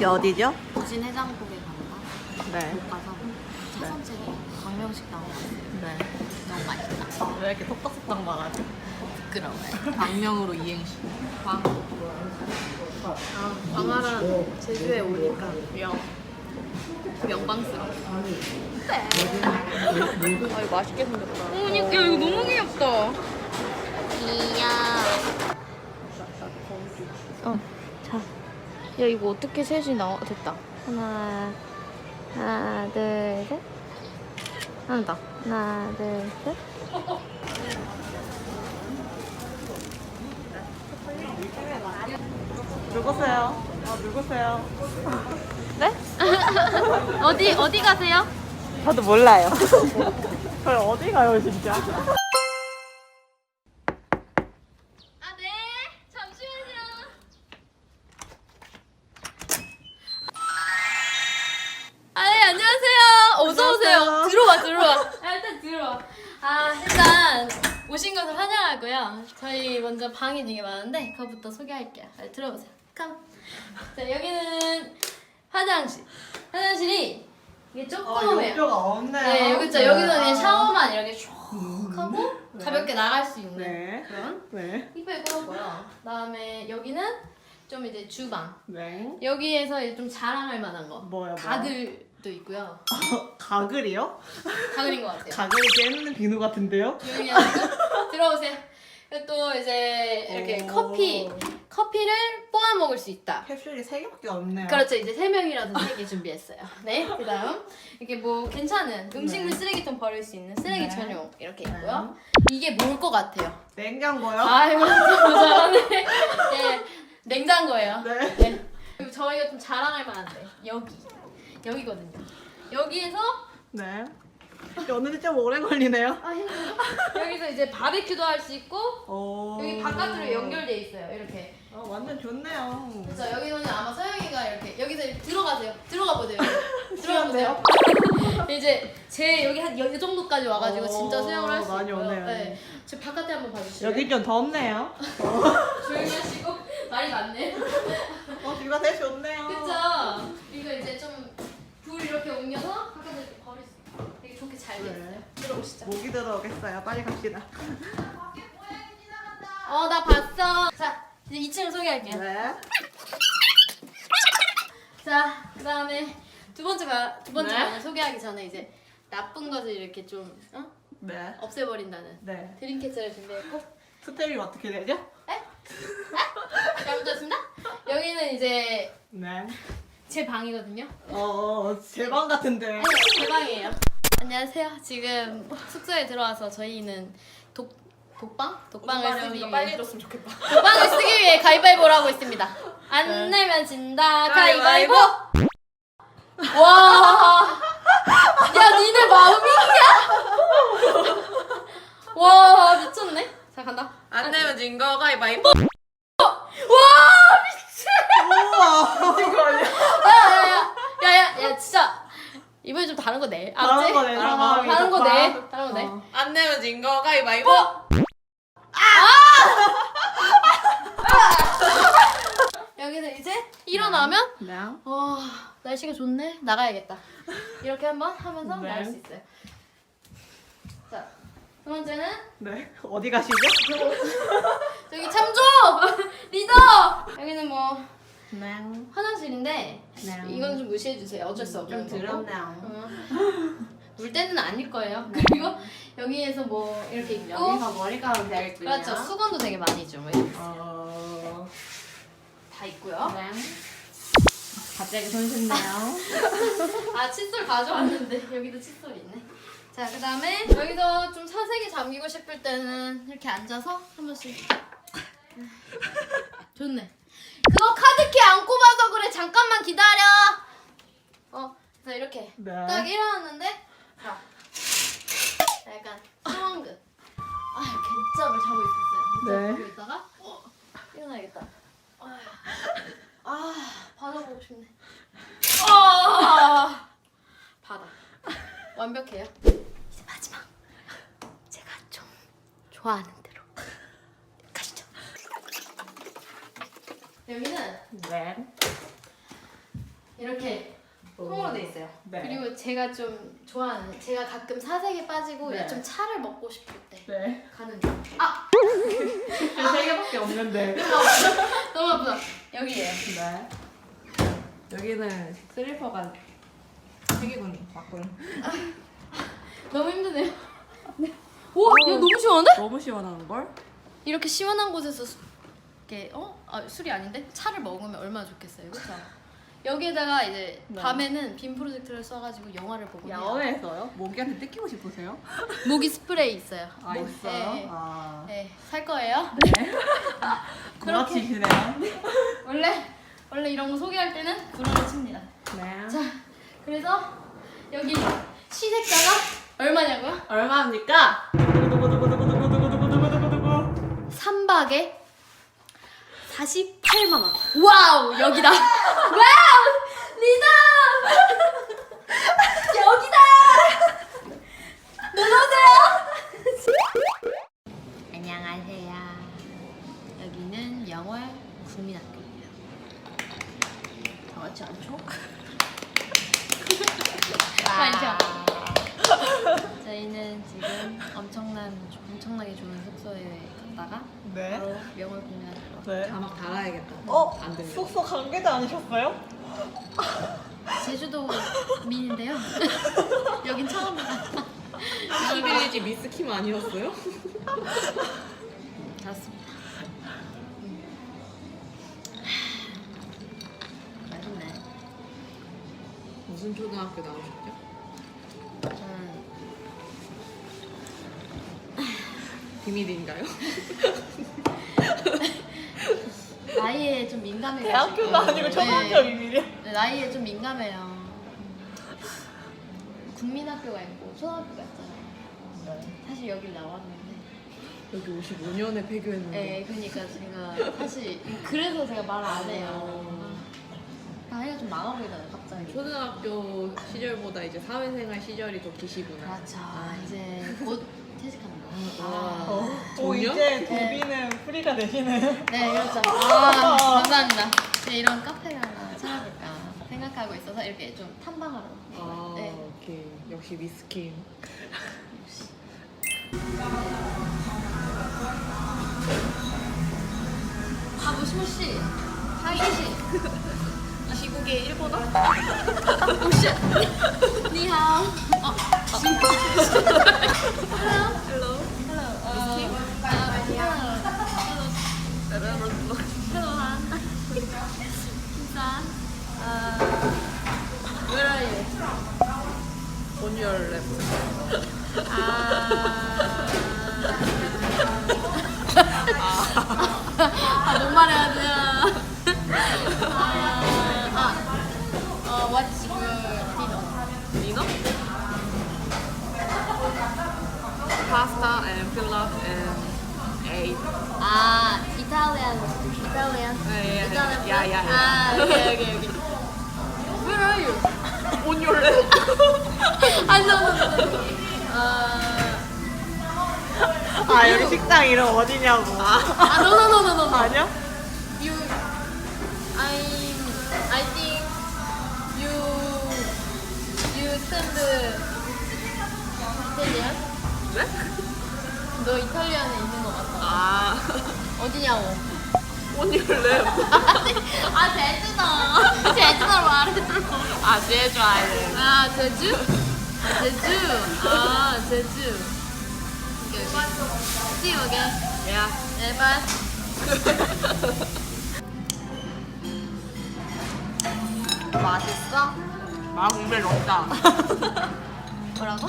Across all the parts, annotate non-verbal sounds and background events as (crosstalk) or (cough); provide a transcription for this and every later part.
여기 어디죠? 부진 해장국에 간다. 네. 못 가서 첫 번째로 광명식당. 네. 너무 맛있다. 왜 이렇게 톡톡톡 막아지? 부끄러워요. 광명으로 이행시. 광. 아, 광활한 제주에 오니까 명. 명방스러워. 네. 아, 이거 맛있게 생겼다. 어, 야, 이거 너무 귀엽다. 귀여워. 어, 자. 야, 이거 어떻게 셋이 나와? 됐다. 하나, 하나, 둘, 셋. 하나 더. 하나, 둘, 셋. 누구세요? 아, 누구세요? 네? (laughs) 어디, 어디 가세요? 저도 몰라요. (laughs) 저희 어디 가요, 진짜? 방이 되게 많은데 그것부터 소개할게요. 아, 들어보세요. 컴. 자, 여기는 화장실. 화장실이 이게 조그매요. 욕조가 없네요. 네, 여기 있죠. 여기서 그냥 샤워만 이렇게 슉 하고 네. 가볍게 나갈 수 있는 네. 그런 네. 이쁘게 꾸몄고요. 그다음에 여기는 좀 이제 주방. 네. 여기에서 이제 좀 자랑할 만한 거. 뭐요, 뭐요? 가글도 있고요. (laughs) 가글이요? 가글인 것 같아요. 가글이 깨는 비누 같은데요? 조용히 하시고 들어오세요. 또 이제 이렇게 오. 커피 커피를 뽑아 먹을 수 있다. 캡슐이 세 개밖에 없네요. 그렇죠. 이제 세 명이라도 세개 준비했어요. 네. 그다음 이렇게 뭐 괜찮은 음식물 네. 쓰레기통 버릴 수 있는 쓰레기 네. 전용 이렇게 있고요. 이게 뭘 것 같아요? 냉장고요? 아이고 좀 잘하네. 예, 냉장고예요. 네. 네. 그리고 저희가 좀 자랑할 만한데 여기 여기거든요. 여기에서 네. 오늘은 좀 오래 걸리네요. 아 힘들어. 여기서 이제 바베큐도 할 수 있고 오. 여기 바깥으로 연결돼 있어요. 이렇게. 어, 완전 좋네요. 그래서 여기서는 아마 서영이가 이렇게 여기서 들어가세요. 들어가 보세요. (laughs) 들어가? 보세요. (laughs) 이제 제 여기 한 이 정도까지 와가지고 오, 진짜 수영을 할 수 많이 있고요. 오네요. 네. 저 바깥에 한번 봐주시죠. 여기 좀 덥네요. 조용히 하시고 말이 많네. 어, 뷰가 되게 좋네요. 그쵸? 이거 이제 좀 불 이렇게 옮겨서 잘. 네. 들어오시죠. 모기 들어오겠어요. 빨리 갑시다. 어, 나 봤어. 자, 이제 2층을 소개할게요. 네. 자, 그 다음에 두 번째 방, 두 번째 네. 방을 소개하기 전에 이제 나쁜 것을 이렇게 좀 어? 네. 없애버린다는 네. 드림캐치를 준비했고 스텝이 어떻게 되죠? 잘못했습니다. 여기는 이제 네. 제 방이거든요. 어, 제 방 같은데. 아니, 제 방이에요. 안녕하세요. 지금 숙소에 들어와서 저희는 독 독방? 독방을 쓰기 위해 해줬으면 좋겠다. 독방을 쓰기 위해 (laughs) 가위바위보를 하고 있습니다. 안 내면 진다. 가위바위보. 와. 야, 니네 마음이 있냐? 와, 미쳤네. 자, 간다. 안 내면 진 거 가위바위보. 와, 우와. (laughs) 야야야, 야야, 야, 진짜 이번에 좀 다른 거 내. 다른 알았지? 거 내, 어, 상황이 다른 거더 내. 봐. 다른 거 내. 어. 안 내면 진 거 가위바위보. 여기서 이제 일어나면 네. 와 날씨가 좋네 나가야겠다 이렇게 한번 하면서 네. 나갈 수 있어요 자 두 번째는 네. 어디 가시죠? 저기 참조 (laughs) 리더 여기는 뭐 네. 화장실인데 네. 이건 좀 무시해 주세요 어쩔 수 없는 좀 거고 더럽네요. 어. (laughs) 물 때는 아닐 거예요 그리고 여기에서 뭐 이렇게 있고 여기서 머리 감으면 되겠군요. 그렇죠 수건도 되게 많이 줘 이렇게 어. 다 있고요 네. 갑자기 손쉽네요. (laughs) 아 칫솔 가져왔는데 여기도 칫솔 있네. 자 그다음에 여기서 좀 사색이 잠기고 싶을 때는 이렇게 앉아서 한 번씩. 좋네. 그거 카드키 안 꼽아서 그래. 잠깐만 기다려. 어, 그래서 이렇게 네. 딱 일어났는데 자 약간 수원근. 아 개짬을 자고 있었어요. 네. 자고 있다가 어, 일어나야겠다. 아, 아 받아보고 싶네. 아 바다 완벽해요. 이제 마지막 제가 좀 좋아하는 대로 가시죠. 여기는 네. 이렇게 통으로 돼 있어요. 네. 그리고 제가 좀 좋아하는 제가 가끔 사색에 빠지고 네. 좀 차를 먹고 싶을 때 네. 가는 중. 아 세 개밖에 없는데. 너무 아프다. 여기에요. 네. 여기는 슬리퍼가 세 개군 맞군. 너무 힘드네요. 오, 야 너무 시원한데? 너무 시원한 걸? 이렇게 시원한 곳에서 수, 이렇게 어? 아, 술이 아닌데 차를 먹으면 얼마나 좋겠어요, 그렇죠? 여기에다가 이제 네. 밤에는 빔 프로젝트를 써가지고 영화를 보고 해요. 야외에서요? 모기한테 뜯기고 싶으세요? 모기 스프레이 있어요. 아 네, 있어요? 네, 아. 네, 살 거예요. (laughs) 고마치시네요. 원래 원래 이런 거 소개할 때는 구라를 칩니다. 네. 자, 그래서 여기 시세가가 얼마냐고요? 얼마입니까? 두구두구두구두구두구두구두구두구두구. 3박에 48만 원. 와우, 여기다. (laughs) 와우! 리더! (laughs) 여기다! 놀러오세요! (laughs) 안녕하세요. 여기는 영월 국민학교예요. 다 같이 않죠? 많죠? 저희는 지금 엄청난 엄청나게 좋은 숙소에 갔다가 네. 바로 명월 국민학교 네. 자막 달아야겠다. 어? 안 들려. 숙소 관계자 아니셨어요? (laughs) 제주도 민인데요. (laughs) 여긴 처음이다. 스빌리지 미스킴 아니었어요? (laughs) 그렇습니다. 음. 맛있네. 무슨 초등학교 나오셨죠? 비밀인가요? (laughs) 나이에 좀 민감해요. 대학교가 아니고 초등학교 비밀이요? 네, 나이에 좀 민감해요. 음. 국민학교가 있고 초등학교가 있잖아요. 사실 여길 나왔는데. 여기 55년에 폐교했는데. 네, 그러니까 제가 사실 그래서 제가 말을 안 해요. 아, 나이가 좀 많아 보이잖아요, 갑자기. 초등학교 시절보다 이제 사회생활 시절이 더 기시구나. 그렇죠. 이제 곧 거. 아. 어. 오 전혀? 이제 도비는 프리가 되시네요. 네, 그렇죠. 아, 감사합니다. 네, 이런 카페를 하나 차려볼까 생각하고 있어서 이렇게 좀 탐방하러. 아, 네. 오케이. 역시 미스킴. 아, 모시모시. 하이시. 이 시국에 일본어? 오시. 니하오. 어, 진짜. Hello. Hello. Kim-san. Uh, where are you? On your left. 아, 뭔 말해야 돼? 아, 아, 어, what's your dinner? Dino? Pasta and pilaf and egg. 아, Italian, Italian, 네, 예, Italian. 야, 야, 야. 아, okay, okay, okay. Where are you? On your left. 아, no, no, no, no. 아, 아 여기 식당 이름 어디냐고. 아, no, no, no, no, no, no. 아니야? You, I'm, I think you, you stand Italian? 네? 너 이탈리안에 있는 것 같아. 아, 어디냐고. on your left. 아 제주도. 제주도 말해줘. 아, 제주 아이랜드. 아 제주? 아 제주. 아 제주. 오케이 오케이. See you again. Yeah. 네, bye. 맛있어? 마음에 넣다. (laughs) 뭐라고?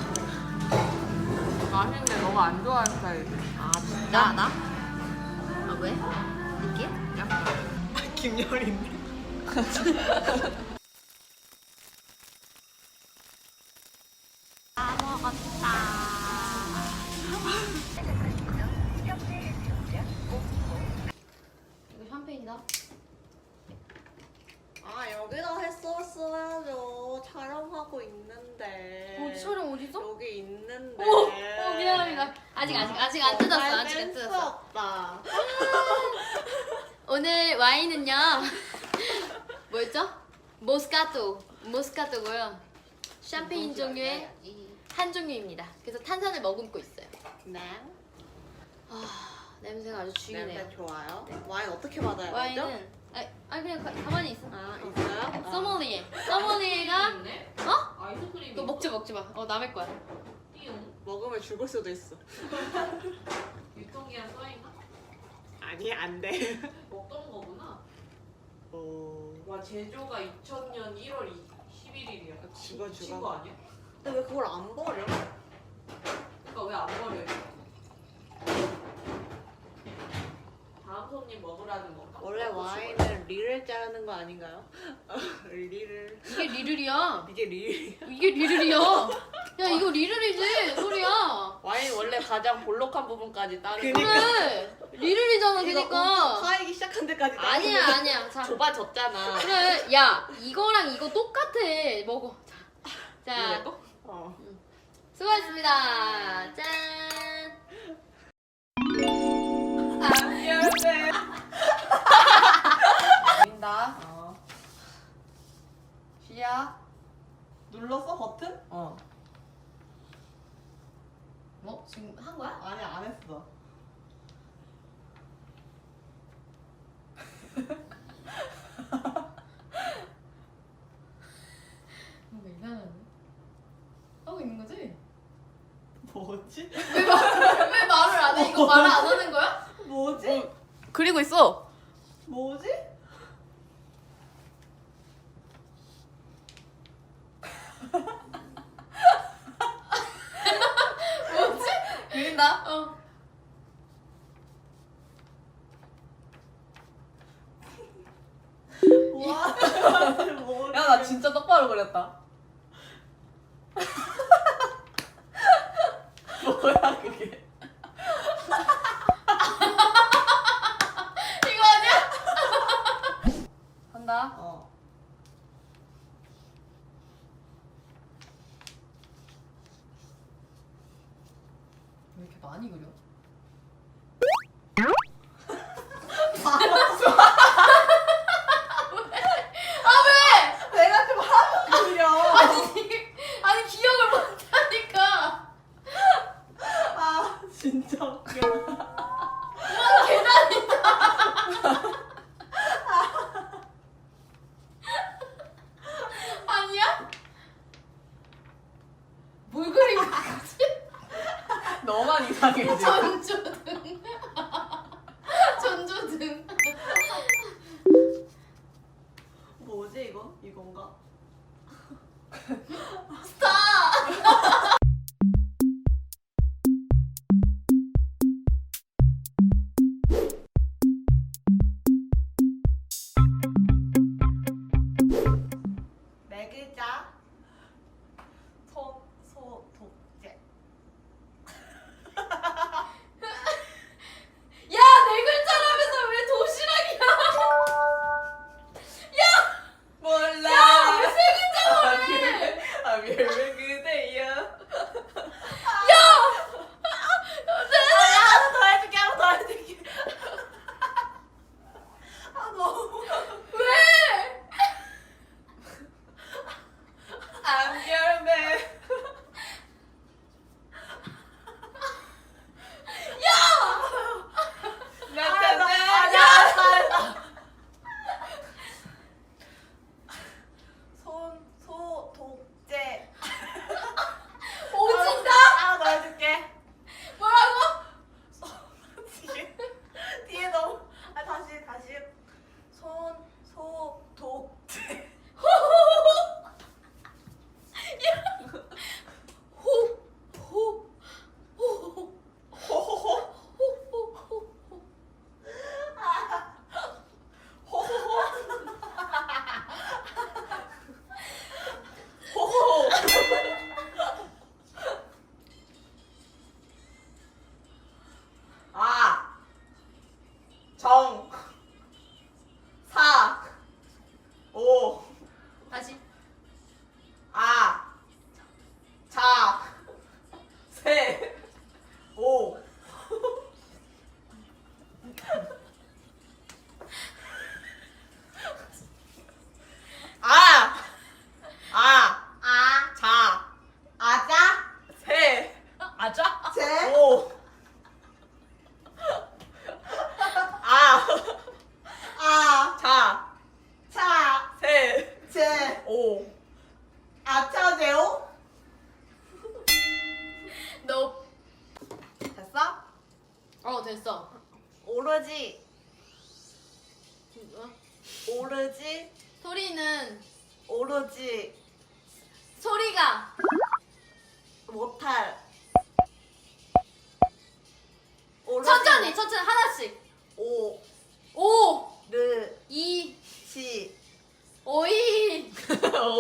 맛있는데 너가 안 좋아하는 스타일. 아 진짜? 나? 아 왜? 이게? (laughs) 김열인데. 다 먹었다. 이거 샴페인이다. 아 여기다 했었어야죠. 촬영하고 있는데. 어, 촬영 어디 있어? 여기 있는데. 오, 어, 미안합니다. 아직 아직 아직 안 뜯었어. 아직 안수 뜯었어. 없다. (laughs) 오늘 와인은요. (laughs) 뭐였죠? 모스카토 모스카토고요. 샴페인 종류의 한 종류입니다. 그래서 탄산을 머금고 있어요. 네. 아 냄새가 아주 죽이네요. 냄새 좋아요. 와인 어떻게 받아야 되죠? 와인은 아, 아 그냥 가, 가만히 있어. 아 있어요? 아. 소믈리에. 소믈리에가 어? 아이스크림. 그거 먹지 먹지 마. 어 남의 거야. 먹으면 죽을 수도 있어. (laughs) 유통기한 써있나? 아니 안 돼. (laughs) 먹던 거구나. 어. 와 제조가 2000년 1월 11일이야. 죽어, 죽어. 친거 아니야? 근데 왜 그걸 안 버려? 그러니까 왜 안 버려요? 다음 손님 먹으라는 건가? 원래 와인은 리를 자르는 거 아닌가요? (laughs) 리를. 이게 리를이야. 이게 리. 이게 리를이야. 야 이거 리를이지 소리야. 와인 원래 가장 볼록한 부분까지 따르는. 그래 리를이잖아 그니까. 파이기 시작한 데까지. 아니야 거. 아니야. 자 좁아졌잖아. 그래 야 이거랑 이거 똑같아 먹어. 자, 자 이거? 어. 수고하셨습니다. 짠. 미안해. 보인다. 어. 시야. 눌렀어 버튼? 어. 뭐 지금 한 거야? 아니 안 했어. 뭔가 이상한데? 하고 있는 거지? 뭐지? 왜 말을 안 해? 이거 말을 안 하는 거야? 뭐지? 그리고 있어. 뭐지? 뭐지? 그린다. 어. 와. (laughs) 야 나 진짜 똑바로 그렸다.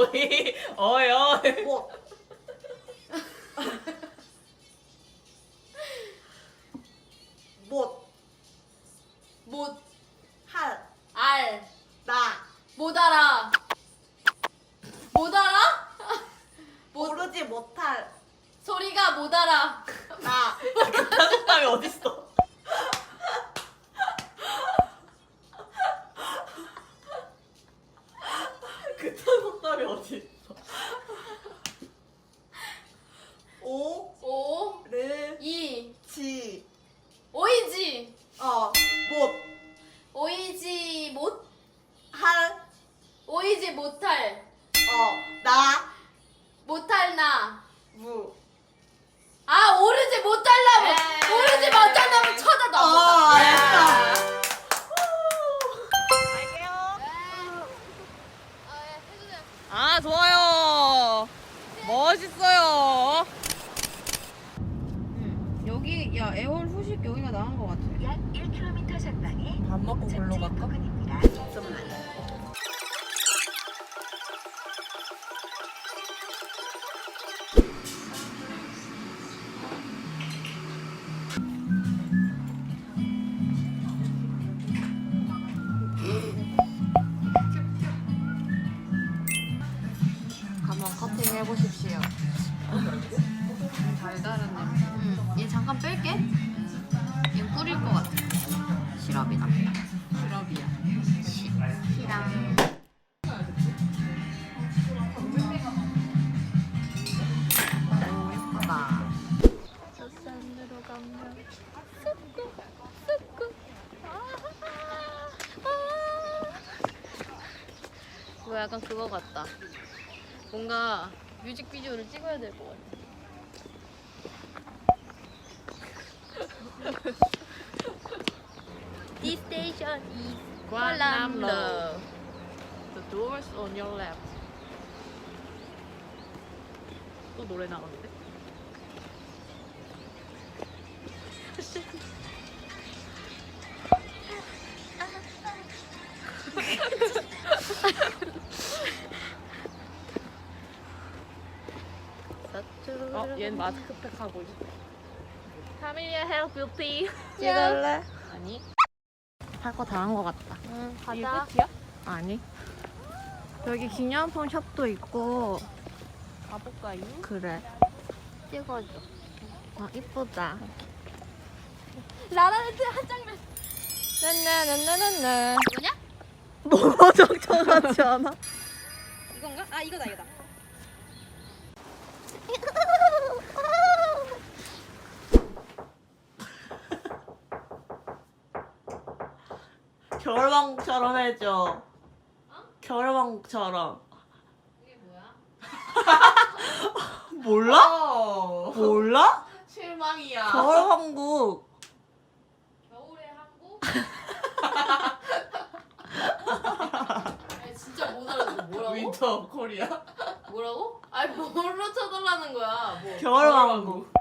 어이 어이 어이. 못 못, 못할, 어, 나, 못할 나. 무. 아 오르지 못하려고 에이. 오르지 쳐다도 안 어, 본다. 알았어. 아, 좋아요. 멋있어요. 여기, 야, 애월 후식 여기가 나은 것 같아. 약 1km 전방에 밥 먹고 골로 갈까? 부근입니다. 한번 커팅 해보십시오. 달달한 냄새. 응. 얘 잠깐 뺄게. 얘 뿌릴 것 같아. 시럽이다. 시럽이야. 시, 시랑. 뭔가 뮤직비디오를 찍어야 될 것 같아. This station is Kuala The doors on your left. 또 노래 나오는데? 얘는 마스크팩 하고 있어. 카밀리아 헬 뷰티. 찍을래? 아니. 할 거 다 한 거 같다. 응, 이게 가자. 끝이야? 아니. 여기 기념품 샵도 있고. 가볼까요? 그래. 찍어줘. 아, 이쁘다. 라라랜드 한 장면. 나나나나나. 이거냐? 너무 적절하지 않아? 이건가? 아 이거다 이거다. 겨울왕국처럼 해줘. 겨울왕국처럼. 이게 뭐야? (laughs) 몰라? 어. 몰라? 실망이야. 겨울왕국. 겨울의 한국? (laughs) 아니, 진짜 못 알아듣어. 뭐라고? 윈터 코리아. 뭐라고? 아니 뭘로 쳐달라는 거야? 뭐. 겨울왕국.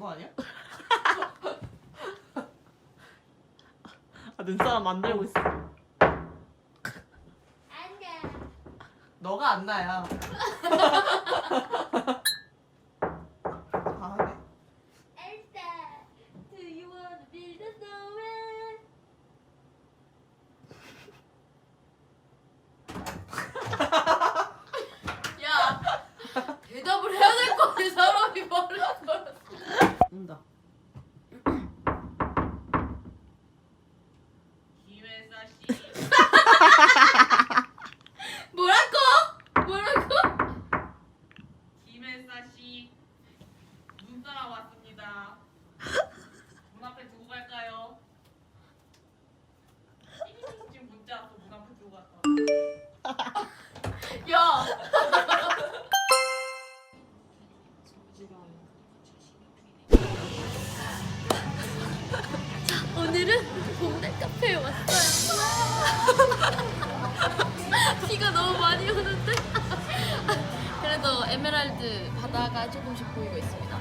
거 아니야? (laughs) 아, 눈사람 만들고 있어. 안돼. 너가 안 나야. (laughs) 에메랄드 바다가 조금씩 보이고 있습니다.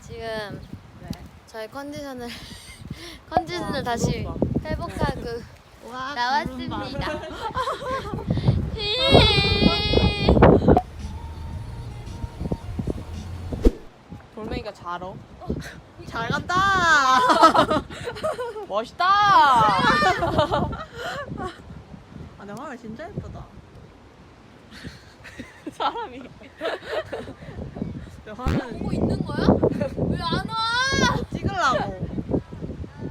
지금 저희 컨디션을 (laughs) 컨디션을 다시 회복하고 (laughs) 나왔습니다. (laughs) 돌멩이가 잘 어. 잘 간다. 멋있다. 아, 내 화면 진짜 예쁘다. 사람이. 내 화면 보고 있는 거야? 왜 안 와? 찍으려고.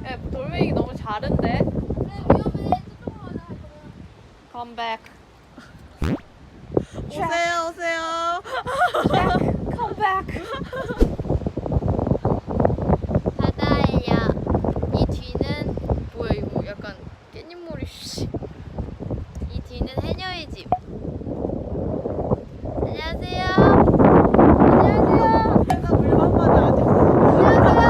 야, 돌멩이 너무 자른데. 그래 위험해. 저쪽으로 가자. Come back. 오세요, 오세요. Come back. 바다예요. 이 뒤는 뭐야 이거 약간 깻잎머리 씨. 이 뒤는 해녀의 집. 안녕하세요. 안녕하세요. 내가 물건만 아직 안녕하세요.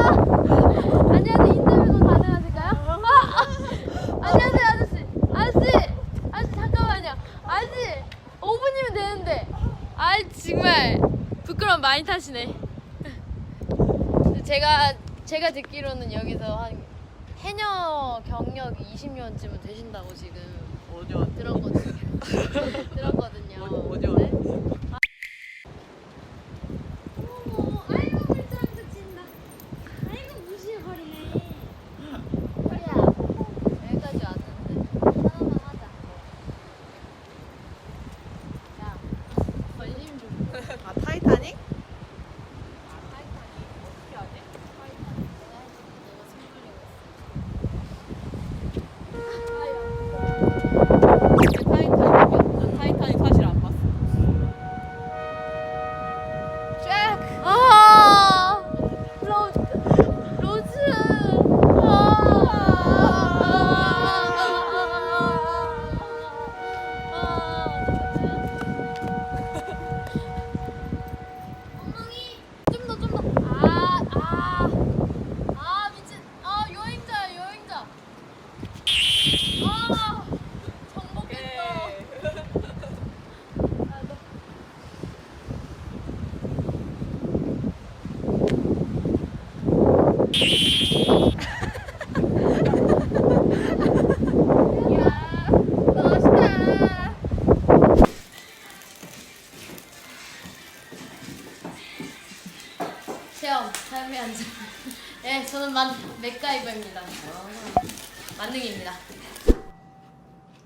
안녕하세요. 인터뷰도 가능하실까요? 아, 아. 안녕하세요 아저씨. 아저씨. 아저씨 잠깐만요. 아저씨 5분이면 되는데. 아 정말 타시네. 제가 제가 듣기로는 여기서 한 해녀 경력이 20년쯤은 되신다고 지금 어디 왔 들었거든요. (laughs) 들었거든요. 어디 왔 네?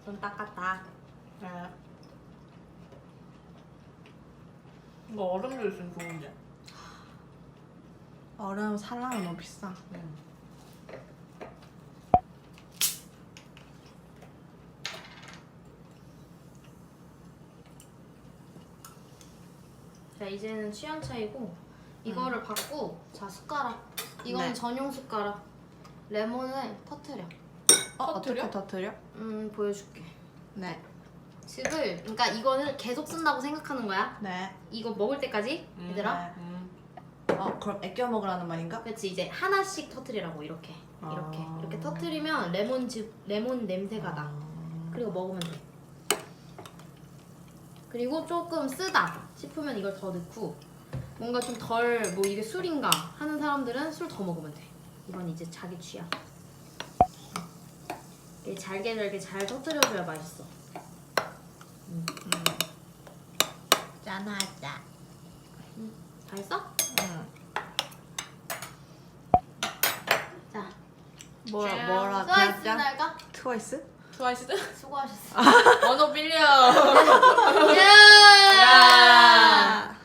좀 닦았다. 네. 이거 얼음도 있으면 좋은데. 얼음 살라면 너무 비싸. 자, 이제는 취향 차이고 이거를 받고 자 숟가락. 이건 네. 전용 숟가락. 레몬을 터트려. 어, 터뜨려? 어떻게 터뜨려? 음, 보여줄게. 네. 즙을, 그러니까 이거는 계속 쓴다고 생각하는 거야. 네. 이거 먹을 때까지, 음. 얘들아. 음. 어, 그럼 애껴 먹으라는 말인가? 그렇지 이제 하나씩 터트리라고 이렇게 이렇게 아. 이렇게 터트리면 레몬 즙 레몬 냄새가 나 아. 그리고 먹으면 돼 그리고 조금 쓰다 싶으면 이걸 더 넣고 뭔가 좀 덜 뭐 이게 술인가 하는 사람들은 술 더 먹으면 돼 이건 이제 자기 취향 이게 잘게 잘게 잘 터트려줘야 맛있어 짠하자. 다 했어? 응. 자 뭐라, 뭐라, 수고하셨습니다 대학장? 할까? 트와이스? 트와이스? (laughs) 수고하셨어 언어 빌려. 야